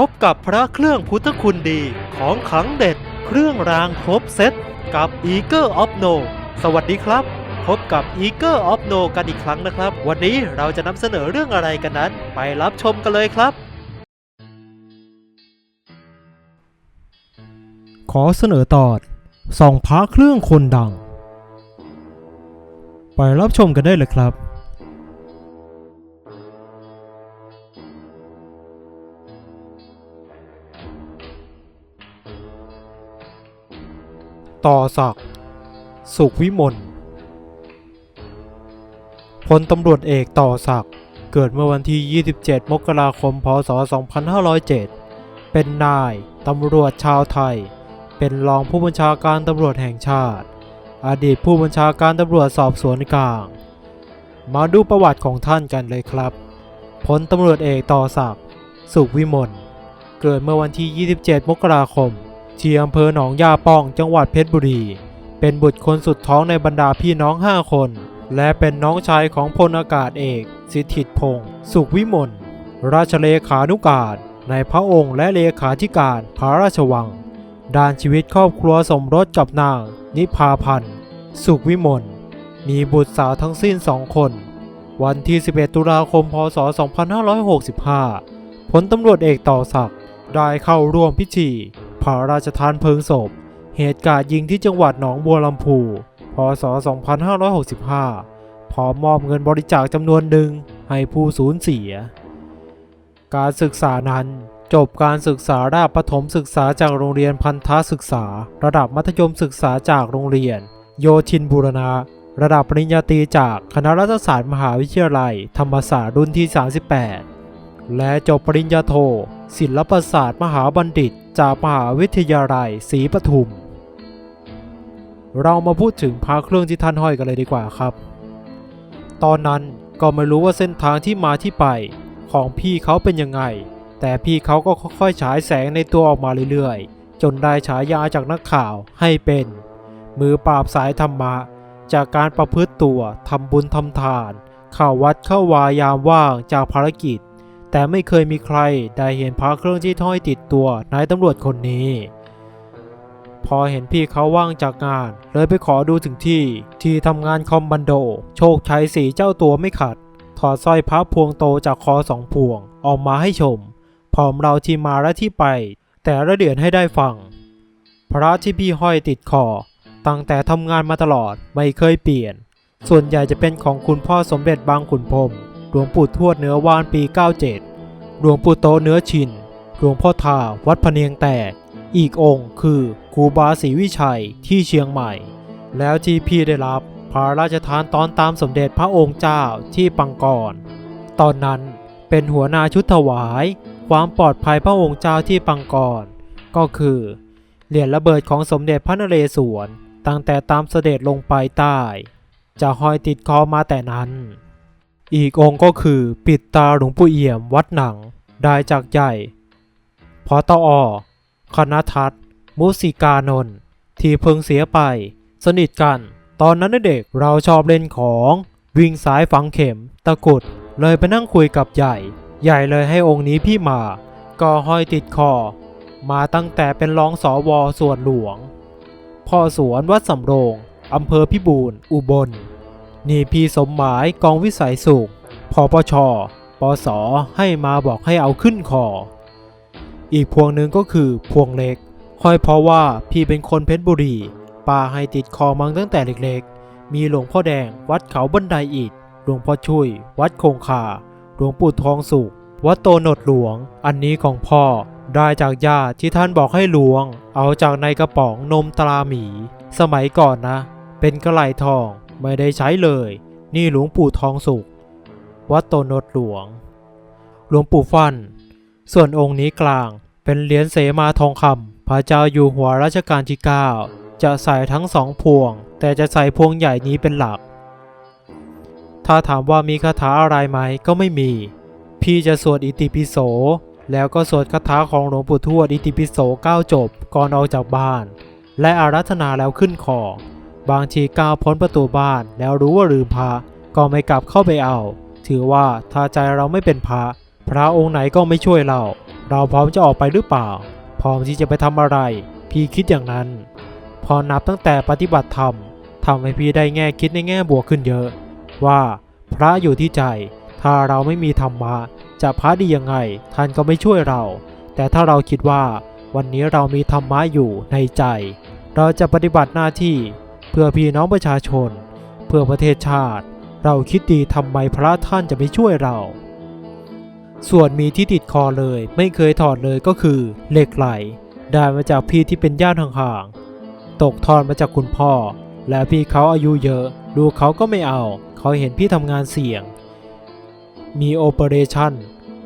พบกับพระเครื่องพุทธคุณดีของขังเด็ด เครื่องรางครบเซตกับ e a g e of No สวัสดีครับ พบกับ e a g e of No กันอีกครั้งนะครับ วันนี้เราจะนำเสนอเรื่องอะไรกันนั้น ไปรับชมกันเลยครับ ขอเสนอตอนส่องพระเครื่องคนดัง ไปรับชมกันได้เลยครับ ต่อศักดิ์สุขวิมลพลตำรวจเอกต่อศักดิ์เกิดเมื่อวันที่ 27 มกราคม พศ 2507 เป็นนายตำรวจชาวไทย เป็นรองผู้บัญชาการตำรวจแห่งชาติ อดีตผู้บัญชาการตำรวจสอบสวนกลาง มาดูประวัติของท่านกันเลยครับ พลตำรวจเอกต่อศักดิ์สุขวิมล เกิดเมื่อวันที่ 27 มกราคม ที่อำเภอหนองยาป้องจังหวัดเพชรบุรี เป็นบุตรคนสุดท้องในบรรดาพี่น้อง 5 คน และเป็นน้องชายของพลอากาศเอก สิทธิพงศ์สุขวิมลราชเลขานุการในพระองค์และเลขาธิการพระราชวัง ด้านชีวิตครอบครัวสมรสกับนาง นิพาพันธ์ สุขวิมล มีบุตรสาวทั้งสิ้นสองคน วันที่ 11 ตุลาคม พศ 2565ผลตำรวจเอกต่อศักดิ์ได้เข้าร่วมพิธี พระราชทานเพลิงศพ เหตุการณ์ยิงที่จังหวัดหนองบัวลำพู พศ 2565 พร้อมมอบเงินบริจาคจำนวนหนึ่งให้ผู้สูญเสีย การศึกษานั้นจบการศึกษาระดับประถมศึกษาจากโรงเรียนพันธศึกษา ระดับมัธยมศึกษาจากโรงเรียน โยชินบูรณะ ระดับปริญญาตรีจากคณะรัฐศาสตร์มหาวิทยาลัย ธรรมศาสตร์รุ่นที่ 38 และจบปริญญาโท ศิลปศาสตร์มหาบัณฑิต จากมหาวิทยาลัยศรีปทุม เรามาพูดถึงพระเครื่องที่ท่านห้อยกันเลยดีกว่าครับ ตอนนั้นก็ไม่รู้ว่าเส้นทางที่มาที่ไปของพี่เขาเป็นยังไง แต่พี่เขาก็ค่อยๆฉายแสงในตัวออกมาเรื่อยๆ จนได้ฉายาจากนักข่าวให้เป็น มือปราบสายธรรมะ จากการประพฤติตัวทำบุญทำทาน เข้าวัดเข้าวายามว่างจากภารกิจ แต่ไม่เคยมีใครได้เห็นพระเครื่องที่ห้อยติดตัวนายตำรวจคนนี้ พอเห็นพี่เขาว่างจากงาน เลยไปขอดูถึงที่ ที่ทำงานคอมบันโด โชคชัยสีเจ้าตัวไม่ขัด ถอดสร้อยพระพวงโตจากคอสองพวง ออกมาให้ชม พร้อมเราที่มาและที่ไป แต่ละเดือนให้ได้ฟัง พระที่พี่ห้อยติดคอ ตั้งแต่ทำงานมาตลอดไม่เคยเปลี่ยน ส่วนใหญ่จะเป็นของคุณพ่อสมเด็จบางขุนพรม หลวงปู่ทวดเนื้อวานปี 97 หลวงปู่โตเนื้อชิน หลวงพ่อทาวัดพะเนียงแตก อีกองค์คือครูบาศรีวิชัยที่เชียงใหม่ แล้วที่พี่ได้รับพระราชทานตอนตามสมเด็จพระองค์เจ้าที่ปังกร ตอนนั้นเป็นหัวหน้าชุดถวาย ความปลอดภัยพระองค์เจ้าที่ปังกร ก็คือเหรียญระเบิดของสมเด็จพระนเรศวรตั้งแต่ตามเสด็จลงไปใต้ จะห้อยติดคอมาแต่นั้น อีกองค์ก็คือปิดตาหลวงปู่เอี่ยมวัดหนัง ได้จากใหญ่พอตออคณทัศน์ มุสิกานนท์ที่เพิ่งเสียไป สนิทกัน ตอนนั้นเด็กเราชอบเล่นของ วิ่งสายฝังเข็ม ตะกุด เลยไปนั่งคุยกับใหญ่ ใหญ่เลยให้องค์นี้พี่มา ก็ห้อยติดคอ มาตั้งแต่เป็นรองสอวอส่วนหลวง พ่อสวนวัดสำโรง อำเภอพิบูรณ์อุบล นี่พี่สมหมายกองวิสัยสุขพปชปสให้มาบอกให้เอาขึ้นคอ อีกพวงหนึ่งก็คือพวงเล็กห้อยเพราะว่าพี่เป็นคนเพชรบุรีป้าให้ติดคอมังตั้งแต่เล็กๆ มีหลวงพ่อแดงวัดเขาบันไดอิฐหลวงพ่อช่วย วัดคงคาหลวงปู่ทองสุข วัดโตนดหลวง อันนี้ของพ่อได้จากญาติที่ท่านบอกให้หลวง เอาจากในกระป๋องนมตราหมี สมัยก่อนนะ เป็นกระไหลทอง ไม่ได้ใช้เลย นี่หลวงปู่ทองสุข วัดโตนดหลวง หลวงปู่ฟัน ส่วนองค์นี้กลางเป็นเหรียญเสมาทองคำพระเจ้าอยู่หัวรัชกาลที่ 9 จะใส่ทั้งสองพวง แต่จะใส่พวงใหญ่นี้เป็นหลัก ถ้าถามว่ามีคาถาอะไรไหมก็ไม่มี พี่จะสวดอิติปิโส แล้วก็สวดคาถาของหลวงปู่ทวดอิติปิโส9จบก่อนออกจากบ้าน และอารัธนาแล้วขึ้นคอ บางทีก้าวพ้นประตูบ้านแล้วรู้ว่าลืมพระก็ไม่กลับเข้าไปเอา ถือว่าถ้าใจเราไม่เป็นพระพระองค์ไหนก็ไม่ช่วยเรา เราพร้อมจะออกไปหรือเปล่า พร้อมที่จะไปทำอะไร พี่คิดอย่างนั้น พอนับตั้งแต่ปฏิบัติธรรมทำให้พี่ได้แง่คิดในแง่บวกขึ้นเยอะ ว่าพระอยู่ที่ใจ ถ้าเราไม่มีธรรมะจะพระดียังไง ท่านก็ไม่ช่วยเรา แต่ถ้าเราคิดว่า วันนี้เรามีธรรมะอยู่ในใจ เราจะปฏิบัติหน้าที่ เพื่อพี่น้องประชาชน เพื่อประเทศชาติ เราคิดดีทำไมพระท่านจะไม่ช่วยเรา ส่วนมีที่ติดคอเลยไม่เคยถอดเลยก็คือเหล็กไหล ได้มาจากพี่ที่เป็นญาติห่างๆ ตกทอดมาจากคุณพ่อ และพี่เขาอายุเยอะ ดูเขาก็ไม่เอา เขาเห็นพี่ทำงานเสี่ยง มีโอเปอเรชั่น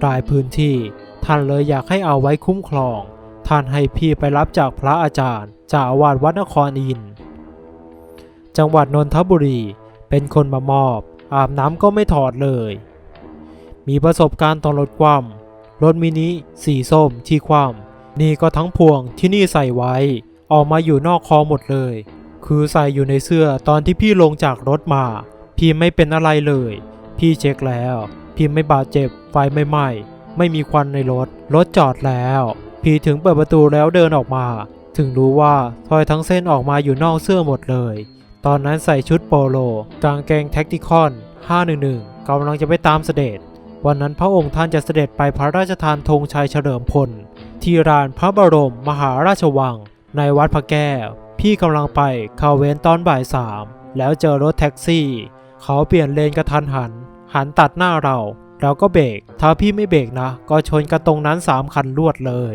หลายพื้นที่ท่านเลยอยากให้เอาไว้คุ้มครอง ท่านให้พี่ไปรับจากพระอาจารย์จากอาวาสวัดนครอินทร์ จังหวัดนนทบุรี เป็นคนมามอบ อาบน้ำก็ไม่ถอดเลย มีประสบการณ์ตอนรถคว่ำรถมินิสีส้มที่คว่ำนี่ก็ทั้งพวงที่นี่ใส่ไว้ ออกมาอยู่นอกคอหมดเลย คือใส่อยู่ในเสื้อตอนที่พี่ลงจากรถมา พี่ไม่เป็นอะไรเลย พี่เช็คแล้ว พี่ไม่บาดเจ็บไฟไม่ไหม้ไม่มีควันในรถ รถจอดแล้ว พี่ถึงเปิดประตูแล้วเดินออกมา ถึงรู้ว่าทอยทั้งเส้นออกมาอยู่นอกเสื้อหมดเลย ตอนนั้นใส่ชุดโปโลกางเกงแท็กติคอน 511กำลังจะไปตามเสด็จ วันนั้นพระองค์ท่านจะเสด็จไปพระราชทานธงชัยเฉลิมพล ที่ลานพระบรมมหาราชวัง ในวัดพระแก้ว พี่กำลังไปเข้าเว้นตอนบ่ายสามแล้วเจอรถแท็กซี่ เขาเปลี่ยนเลนกระทันหัน หันตัดหน้าเรา เราก็เบรกถ้าพี่ไม่เบรกนะ ก็ชนกันตรงนั้นสามคันรวดเลย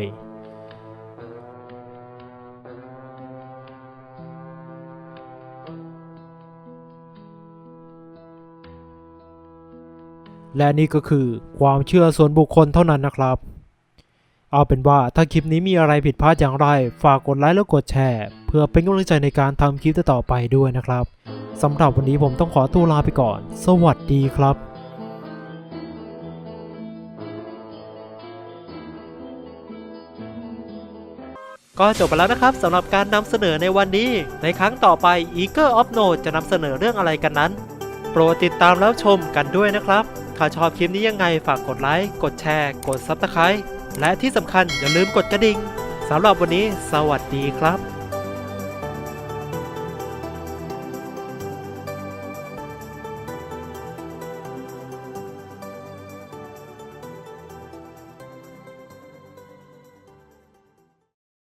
และนี่ก็คือความเชื่อส่วนบุคคลเท่านั้นนะครับ เอาเป็นว่าถ้าคลิปนี้มีอะไรผิดพลาดอย่างไร ฝากกดไลค์แล้วกดแชร์ เพื่อเป็นกำลังใจในการทำคลิปต่อไปด้วยนะครับสำหรับวันนี้ผมต้องขอตัวลาไปก่อน สวัสดีครับก็จบไปแล้วนะครับสำหรับการนำเสนอในวันนี้ ในครั้งต่อไป Eagle of Note จะนำเสนอเรื่องอะไรกันนั้น โปรดติดตามแล้วชมกันด้วยนะครับ ถ้าชอบคลิปนี้ยังไงฝากกดไลค์ กดแชร์ กด Subscribe และที่สำคัญอย่าลืมกดกระดิ่งสำหรับวันนี้ สวัสดีครับ